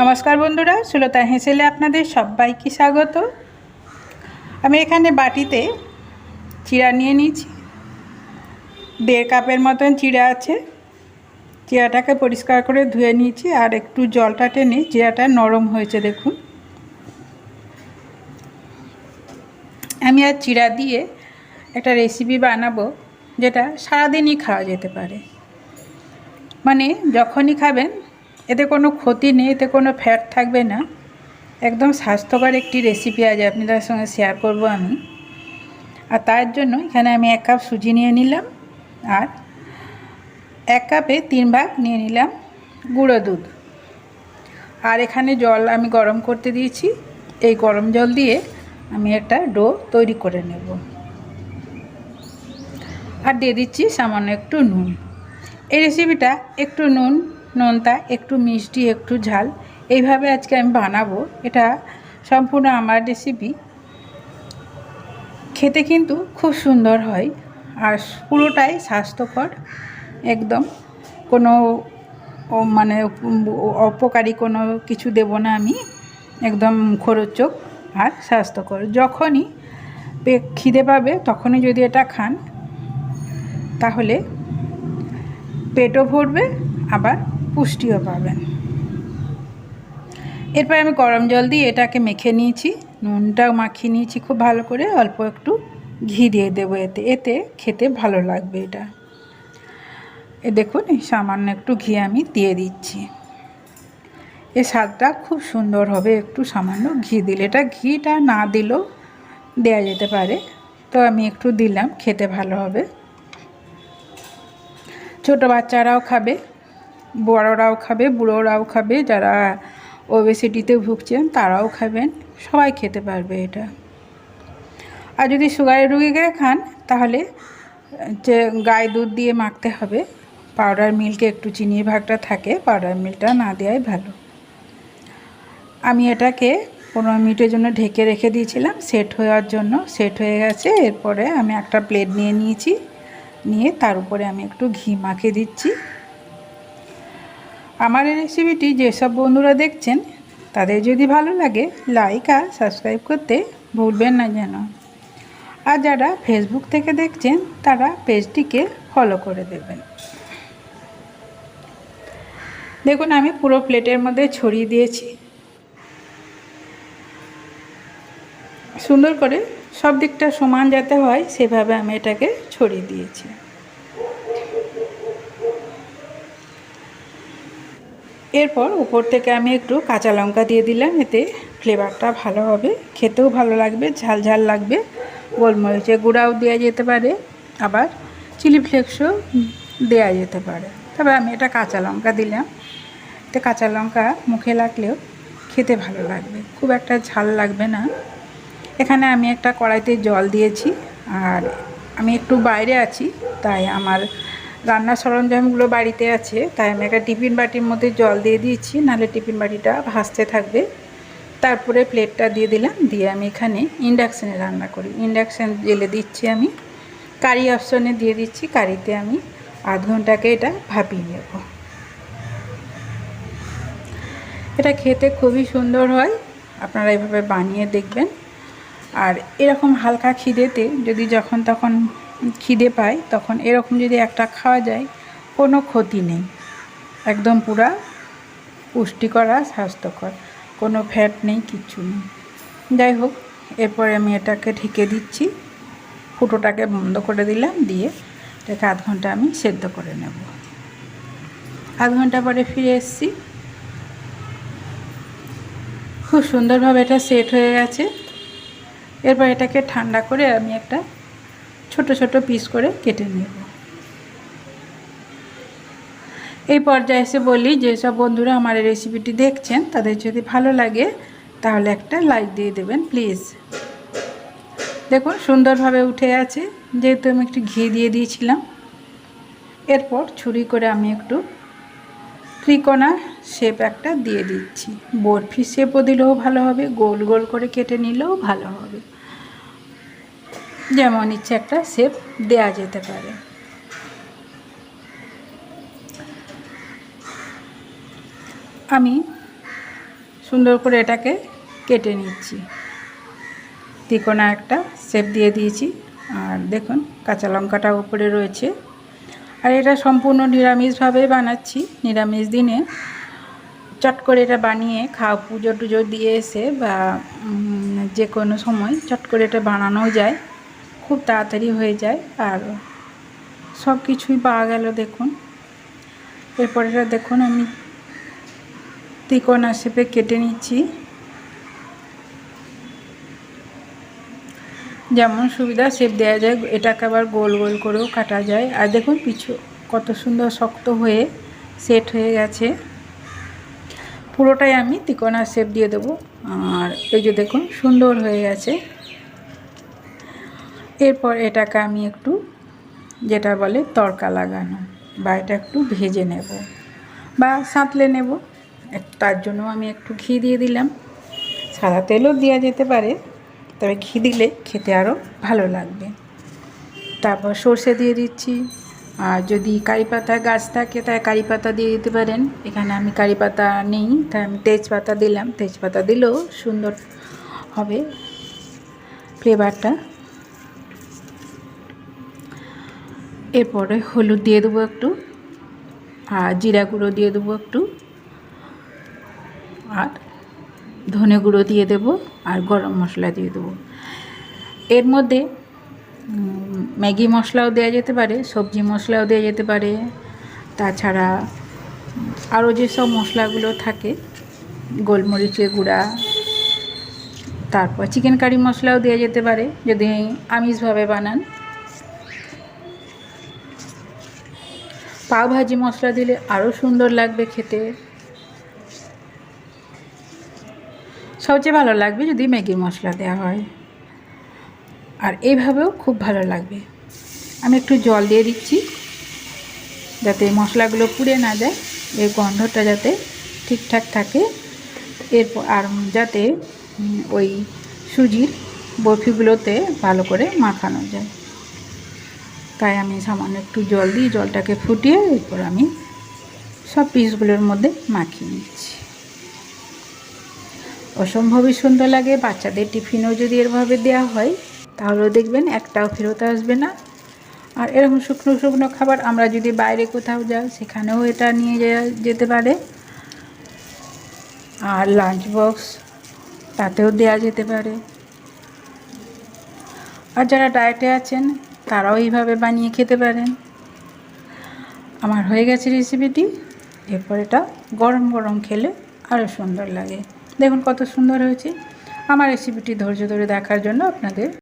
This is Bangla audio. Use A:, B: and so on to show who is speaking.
A: নমস্কার বন্ধুরা, সুলতা হেসেলে আপনাদের সবাইকে স্বাগত। আমি এখানে বাটিতে চিড়া নিয়ে নিয়েছি। দেড় কাপের মতন চিড়া আছে। চিড়াটাকে পরিষ্কার করে ধুয়ে নিয়েছি আর একটু জলটা টেনে চিড়াটা নরম হয়েছে দেখুন। আমি আর চিড়া দিয়ে একটা রেসিপি বানাবো যেটা সারাদিনই খাওয়া যেতে পারে। মানে যখনই খাবেন এতে কোনো ক্ষতি নেই, এতে কোনো ফ্যাট থাকবে না। একদম স্বাস্থ্যকর একটি রেসিপি আজ আপনাদের সঙ্গে শেয়ার করব আমি। আর তার জন্য এখানে আমি এক কাপ সুজি নিয়ে নিলাম আর এক কাপে তিন ভাগ নিয়ে নিলাম গুঁড়ো দুধ। আর এখানে জল আমি গরম করতে দিয়েছি। এই গরম জল দিয়ে আমি একটা ডো তৈরি করে নেব। আর দিয়ে দিচ্ছি সামান্য একটু নুন। এই রেসিপিটা একটু নুন নোনতা, একটু মিষ্টি, একটু ঝাল। এইভাবে আজকে আমি বানাবো। এটা সম্পূর্ণ আমার রেসিপি খেতে কিন্তু খুব সুন্দর হয় আর পুরোটাই স্বাস্থ্যকর, একদম। কোনো মানে অপকারী কোনো কিছু দেব না আমি, একদম খরচক আর স্বাস্থ্যকর। যখনই খিদে পাবে তখনই যদি এটা খান, তাহলে পেটও ভরবে, আবার পুষ্টিও পাবেন। এরপর আমি গরম জল দিয়ে এটাকে মেখে নিয়েছি নুনটাও মাখিয়ে নিয়েছি খুব ভালো করে, অল্প একটু ঘি দিয়ে দেবো এতে এতে খেতে ভালো লাগবে এটা। এ দেখুন সামান্য একটু ঘি আমি দিয়ে দিচ্ছি। এর স্বাদটা খুব সুন্দর হবে, একটু সামান্য ঘি দিলে। এটা ঘিটা না দিলেও দেওয়া যেতে পারে, তো আমি একটু দিলাম, খেতে ভালো হবে। ছোট বাচ্চারাও খাবে। বড়রাও খাবে, বুড়োরাও খাবে, যারা ওবেসিটিতে ভুগছেন তারাও খাবেন, সবাই খেতে পারবে এটা। আর যদি সুগারের রুগীকে খান, তাহলে যে গায়ে দুধ দিয়ে মাখতে হবে, পাউডার মিল্কে একটু চিনির ভাগটা থাকে, পাউডার মিল্কটা না দেওয়াই ভালো। আমি এটাকে পনেরো মিনিটের জন্য ঢেকে রেখে দিয়েছিলাম, সেট হওয়ার জন্য, সেট হয়ে গেছে, এরপরে আমি একটা প্লেট নিয়ে নিয়েছি, নিয়ে তার উপরে আমি একটু ঘি মাখিয়ে দিচ্ছি। আমার এই রেসিপিটি যেসব বন্ধুরা দেখছেন, তাদের যদি ভালো লাগে লাইক আর সাবস্ক্রাইব করতে ভুলবেন না যেন। আর যারা ফেসবুক থেকে দেখছেন, তারা পেজটিকে ফলো করে দেবেন। দেখুন, আমি পুরো প্লেটের মধ্যে ছড়িয়ে দিয়েছি। সুন্দর করে সব দিকটা সমান যাতে হয়, সেভাবে আমি এটাকে ছড়িয়ে দিয়েছি। এরপর উপর থেকে আমি একটু কাঁচা লঙ্কা দিয়ে দিলাম, এতে ফ্লেভারটা ভালো হবে। খেতেও ভালো লাগবে, ঝাল ঝাল লাগবে। গোলমরিচের গুঁড়াও দেওয়া যেতে পারে, আবার চিলি ফ্লেক্সও দেওয়া যেতে পারে। তবে আমি এটা কাঁচা লঙ্কা দিলাম। এতে কাঁচা লঙ্কা মুখে লাগলেও খেতে ভালো লাগবে, খুব একটা ঝাল লাগবে না। এখানে আমি একটা কড়াইতে জল দিয়েছি, আর আমি একটু বাইরে আছি, তাই আমার রান্নার সরঞ্জামগুলো বাড়িতে আছে, তাই আমি একটা টিফিন বাটির মধ্যে জল দিয়ে দিয়েছি, নাহলে টিফিন বাটিটা ভাসতে থাকবে। তারপরে প্লেটটা দিয়ে দিলাম, দিয়ে আমি এখানে ইন্ডাকশানে রান্না করি। ইন্ডাকশান জেলে দিচ্ছি আমি, কারি অপশনে দিয়ে দিচ্ছি, কারিতে আমি আধ ঘন্টাকে এটা ভাপিয়ে নেব। এটা খেতে খুবই সুন্দর হয়, আপনারা এভাবে বানিয়ে দেখবেন। আর এরকম হালকা খিদেতে যদি যখন তখন খিদে পায়, তখন এরকম যদি একটা খাওয়া যায়, কোনো ক্ষতি নেই। একদম পুরা পুষ্টিকর আর স্বাস্থ্যকর, কোনো ফ্যাট নেই, কিচ্ছু নেই। যাই হোক, এরপরে আমি এটাকে ঢেকে দিচ্ছি। ফুটোটাকে বন্ধ করে দিলাম, দিয়ে এটাকে আধ ঘণ্টা আমি সেদ্ধ করে নেব। আধ ঘণ্টা পরে ফিরে এসেছি। খুব সুন্দরভাবে এটা সেট হয়ে গেছে। এরপর এটাকে ঠান্ডা করে আমি একটা ছোট ছোট পিস করে কেটে নেব। এই পর্যায়ে এসে বলি যেসব বন্ধুরা আমার এই রেসিপিটি দেখছেন, তাদের যদি ভালো লাগে, তাহলে একটা লাইক দিয়ে দেবেন প্লিজ দেখুন, সুন্দরভাবে উঠে আছে, যেহেতু আমি একটু ঘি দিয়ে দিয়েছিলাম। এরপর ছুরি করে আমি একটু ত্রিকোণা শেপ একটা দিয়ে দিচ্ছি। বরফি শেপও দিলেও ভালো হবে, গোল গোল করে কেটে নিলেও ভালো হবে। যেমন ইচ্ছে একটা শেপ দেয়া যেতে পারে। আমি সুন্দর করে এটাকে কেটে নিচ্ছি। তিকোনা একটা শেপ দিয়ে দিয়েছি। আর দেখুন, কাঁচা লঙ্কাটা উপরে রয়েছে। আর এটা সম্পূর্ণ নিরামিষভাবে বানাচ্ছি। নিরামিষ দিনে চট করে এটা বানিয়ে খাওয়া পুজো টুজো দিয়ে এসে বা যে কোনো সময় চট করে এটা বানানো যায়। খুব তাড়াতাড়ি হয়ে যায় আর সব কিছুই পাওয়া গেল দেখুন। এরপর এটা দেখুন, আমি তিকোনা শেপে কেটে নিচ্ছি। যেমন সুবিধা শেপ দেওয়া যায়, এটাকে আবার গোল গোল করেও কাটা যায়। আর দেখুন, পিছু, কত সুন্দর শক্ত হয়ে সেট হয়ে গেছে। পুরোটাই আমি তিকোনা শেপ দিয়ে দেবো। আর এই যে দেখুন, সুন্দর হয়ে গেছে। এরপর এটাকে আমি একটু, যেটা বলে তড়কা লাগানো, বা এটা একটু ভেজে নেব, বা সাঁতলে নেব। তার জন্য আমি একটু ঘি দিয়ে দিলাম। সাদা তেলও দেওয়া যেতে পারে, তবে ঘি দিলে খেতে আরও ভালো লাগবে। তারপর সর্ষে দিয়ে দিচ্ছি। আর যদি কারি পাতা গাছ থাকে, তাই কারি পাতা দিয়ে দিতে পারেন। এখানে আমি কারি পাতা নেই, তাই আমি তেজপাতা দিলাম। তেজপাতা দিলেও সুন্দর হবে ফ্লেভারটা এরপরে হলুদ দিয়ে দেবো একটু, আর জিরা গুঁড়ো দিয়ে দেবো একটু, আর ধনে গুঁড়ো দিয়ে দেবো, আর গরম মশলা দিয়ে দেবো। এর মধ্যে ম্যাগি মশলাও দেওয়া যেতে পারে, সবজি মশলাও দেওয়া যেতে পারে, তাছাড়া আরও যেসব মশলাগুলো থাকে, গোলমরিচের গুঁড়া, তারপর চিকেন কারি মশলাও দেওয়া যেতে পারে, যদি আমিষভাবে বানান। পাও ভাজি মশলা দিলে আরও সুন্দর লাগবে খেতে। সবচেয়ে ভালো লাগবে যদি ম্যাগি মশলা দেওয়া হয়। আর এইভাবেও খুব ভালো লাগবে। আমি একটু জল দিয়ে দিচ্ছি যাতে মশলাগুলো পুড়ে না যায়, এর গন্ধটা যাতে ঠিকঠাক থাকে। এরপর আর যাতে ওই সুজির বরফিগুলোতে ভালো করে মাখানো যায়। তাই আমি সামান্য একটু জল দিই জলটাকে ফুটিয়ে এরপর আমি সব পিসগুলোর মধ্যে মাখিয়ে নিচ্ছি। অসম্ভবই সুন্দর লাগে, বাচ্চাদের টিফিনও যদি এরভাবে দেওয়া হয়, তাহলেও দেখবেন একটাও ফেরত আসবে না। আর এরকম শুকনো শুকনো খাবার আমরা যদি বাইরে কোথাও যাই, সেখানেও এটা নিয়ে যেতে পারে। আর লাঞ্চ বক্স তাতেও দেওয়া যেতে পারে। আর যারা ডায়েটে আছেন তারাও এইভাবে বানিয়ে খেতে পারেন। আমার হয়ে গেছে রেসিপিটি এরপর এটা গরম গরম খেলে আরও সুন্দর লাগে। দেখুন কত সুন্দর হয়েছে। আমার রেসিপিটি ধৈর্য ধরে দেখার জন্য আপনাদের